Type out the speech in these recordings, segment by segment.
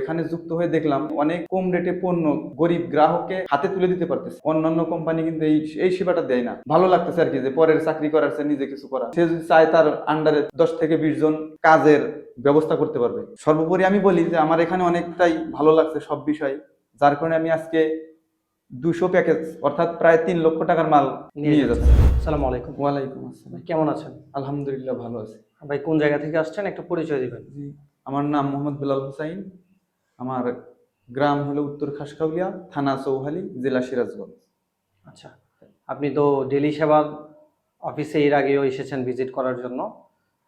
এখানে যুক্ত হয়ে দেখলাম অনেক কম রেটে পণ্য গরিব গ্রাহককে হাতে তুলে দিতে পারতেছে। অন্যান্য কোম্পানি কিন্তু এই এই সেবাটা দেয় না। ভালো লাগতেছে আর কি যে পরের চাকরি করার চেয়ে নিজে কিছু করা। সে যদি চায় তার আন্ডারে দশ থেকে বিশ জন কাজের ব্যবস্থা করতে পারবে। সর্বোপরি আমি বলি যে আমার এখানে অনেকটাই ভালো লাগছে সব বিষয় যার কারণে আমি আজকে দুশো প্যাকেজ অর্থাৎ প্রায় তিন লক্ষ টাকার মাল নিয়ে যাচ্ছি। সালাম আলাইকুম। ওয়ালাইকুম আসসালাম। ভাই কেমন আছেন? আলহামদুলিল্লাহ ভালো আছি। ভাই কোন জায়গা থেকে আসছেন? একটা পরিচয় দিবেন। জি আমার নাম মোহাম্মদ বেলাল হুসাইন। আমার গ্রাম হলো উত্তর খাসকাউলিয়া থানা চৌহালি জেলা সিরাজগঞ্জ। আচ্ছা আপনি তো ডেলি সেবা অফিসে এর আগেও এসেছেন ভিজিট করার জন্য।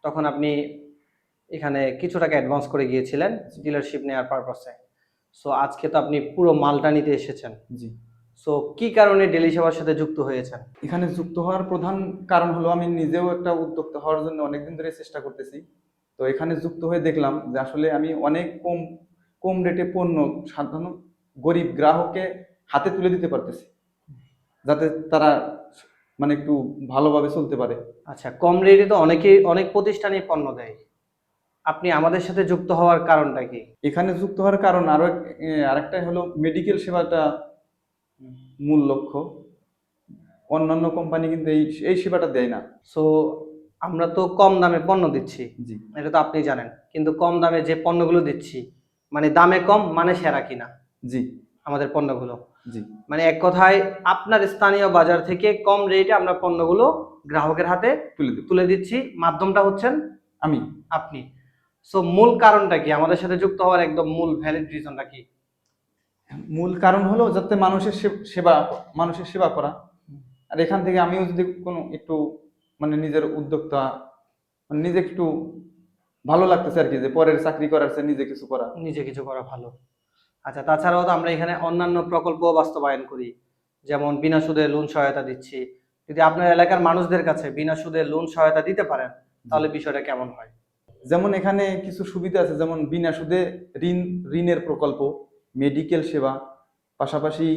তখন আপনি এখানে কিছু টাকা অ্যাডভান্স করে গিয়েছিলেন ডিলারশিপ নেওয়ার পারপাসে। সো আজকে তো আপনি পুরো মালটা নিতে এসেছেন। জি। সো কি কারণে ডেলি সেবার সাথে যুক্ত হয়েছেন? এখানে যুক্ত হওয়ার প্রধান কারণ হলো আমি নিজেও একটা উদ্যোক্তা হওয়ার জন্য অনেকদিন ধরে চেষ্টা করতেছি। তো এখানে যুক্ত হয়ে দেখলাম যে আসলে আমি অনেক কম কম রেটে পণ্য সাধারণ গরিব গ্রাহককে হাতে তুলে দিতে পারতেছি। যাতে তারা মানে একটু ভালোভাবে চলতে পারে। আচ্ছা কম রেটে তো অনেকেই অনেক প্রতিষ্ঠানই পণ্য দেয়। আপনি আমাদের সাথে যুক্ত হওয়ার কারণটা কি? এখানে যুক্ত হওয়ার কারণ আরও এ, হলো মেডিকেল সেবাটা মূল লক্ষ্য। অন্যান্য কোম্পানি কিন্তু এই এই সেবাটা দেয় না। সো আমরা তো কম দামে পণ্য দিচ্ছি। জি। এটা তো আপনি জানেন। কিন্তু কম দামে যে পণ্যগুলো দিচ্ছি মানে দামে কম মানে সেরা কিনা। জি। আমাদের পণ্যগুলো। জি। মানে এক কথায় আপনার স্থানীয় বাজার থেকে কম রেটে আমরা পণ্যগুলো গ্রাহকের হাতে তুলে তুলে দিচ্ছি। মাধ্যমটা হচ্ছেন আমি। আপনি। সো মূল কারণটা কি? আমাদের সাথে যুক্ত হওয়ার একদম মূল ভ্যালিড রিজনটা কি? মূল কারণ হলো যাতে মানুষের সে- সেবা মানুষের সেবা করা। আর এখান থেকে আমিও যদি কোনো একটু মানে নিজের উদ্যোক্তা মানে নিজে একটু ভালো লাগতেছে আর কি যে পরের চাকরি করার চেয়ে নিজে কিছু করা। নিজে কিছু করা ভালো। আচ্ছা তাছাড়াও তো আমরা এখানে অন্যান্য প্রকল্প বাস্তবায়ন করি। যেমন বিনা সুদে লোন সহায়তা দিচ্ছি। যদি আপনার এলাকার মানুষদের কাছে বিনা সুদে লোন সহায়তা দিতে পারেন তাহলে বিষয়টা কেমন হয়? যেমন এখানে কিছু সুবিধা আছে যেমন বিনা সুদে ঋণ ঋণের প্রকল্প মেডিকেল সেবা পাশাপাশি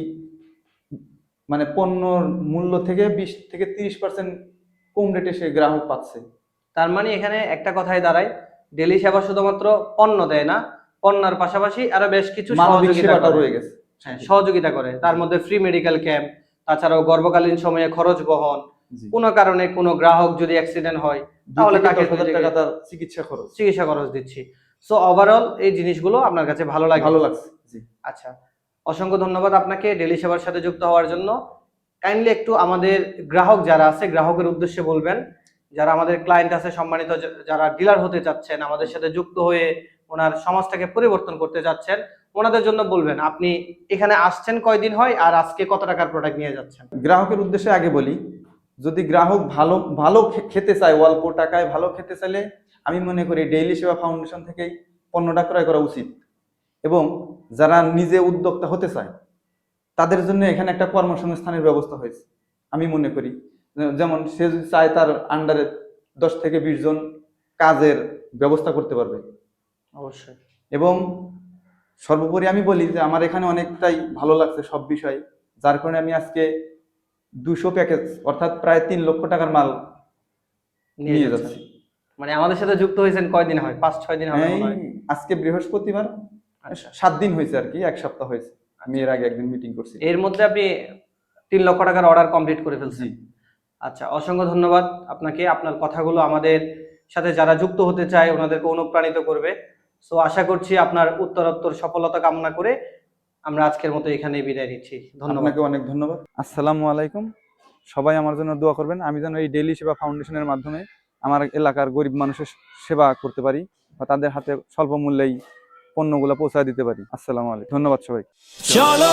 মানে পণ্যর মূল্য থেকে বিশ থেকে তিরিশ পার্সেন্ট কম রেটে সে গ্রাহক পাচ্ছে। তার মানে এখানে একটা কথাই দাঁড়ায় ডেলি সেবা শুধুমাত্র পণ্য দেয় না পণ্যের পাশাপাশি আরও বেশ কিছু সহযোগিতা। রয়ে গেছে। হ্যাঁ, সহযোগিতা করে। তার মধ্যে ফ্রি মেডিকেল ক্যাম্প তাছাড়াও গর্ভকালীন সময়ে খরচ বহন। কোনো কারণে কোনো গ্রাহক যদি অ্যাক্সিডেন্ট হয় তাহলে তাকে টাকা তার চিকিৎসা খরচ। চিকিৎসা খরচ দিচ্ছি। সো ওভারঅল এই জিনিসগুলো আপনার কাছে ভালো লাগে? ভালো লাগছে জি। আচ্ছা অসংখ্য ধন্যবাদ আপনাকে ডেলি সেবার সাথে যুক্ত হওয়ার জন্য। কাইন্ডলি একটু আমাদের গ্রাহক যারা আছে গ্রাহকের উদ্দেশ্যে বলবেন যারা আমাদের ক্লায়েন্ট আছে, সম্মানিত যারা ডিলার হতে চাচ্ছেন, আমাদের সাথে যুক্ত হয়ে ওনার সমাজটাকে পরিবর্তন করতে চাচ্ছেন ওনাদের জন্য বলবেন, আপনি এখানে আসছেন কয়দিন হয় আর আজকে কত টাকার প্রোডাক্ট নিয়ে যাচ্ছেন? গ্রাহকের উদ্দেশ্যে আগে বলি, যদি গ্রাহক ভালো ভালো খেতে চায়, অল্প টাকায় ভালো খেতে চাইলে, আমি মনে করি ডেইলি সেবা ফাউন্ডেশন থেকেই পণ্যটা ক্রয় করা উচিত। এবং যারা নিজে উদ্যোক্তা হতে চায়, তাদের জন্য এখানে একটা কর্মসংস্থানের ব্যবস্থা হয়েছে। আমি মনে করি যেমন সে যদি চায় তার আন্ডারে দশ থেকে বিশ জন কাজের ব্যবস্থা করতে পারবে। অবশ্যই। এবং সর্বোপরি আমি বলি যে আমার এখানে অনেকটাই ভালো লাগছে সব বিষয় যার কারণে আমি আজকে দুশো প্যাকেজ অর্থাৎ প্রায় তিন লক্ষ টাকার মাল নিয়ে যাচ্ছি। মানে আমাদের সাথে যুক্ত হয়েছেন কয়দিন হয়? পাঁচ ছয় দিন হবে হয়। আজকে বৃহস্পতিবার আচ্ছা। সাত দিন হয়েছে আর কি এক সপ্তাহ হয়েছে। আমি এর আগে একদিন মিটিং করছি। এর মধ্যে আপনি তিন লক্ষ টাকার অর্ডার কমপ্লিট করে ফেলছেন। জি আচ্ছা অসংখ্য ধন্যবাদ আপনাকে। আপনার কথাগুলো আমাদের সাথে যারা যুক্ত হতে চায় ওনাদেরকে অনুপ্রাণিত করবে। সো আশা করছি আপনার উত্তরোত্তর সফলতা কামনা করে আমরা আজকের মতো এখানে বিদায় নিচ্ছি। ধন্যবাদ। অনেক ধন্যবাদ। আসসালামু আলাইকুম। সবাই আমার জন্য দোয়া করবেন। আমি যেন এই ডেইলি সেবা ফাউন্ডেশনের মাধ্যমে আমার এলাকার গরিব মানুষের সেবা করতে পারি বা তাদের হাতে স্বল্প মূল্যেই পণ্যগুলো পৌঁছায় দিতে পারি। আসসালামু আলাইকুম। ধন্যবাদ সবাই চলো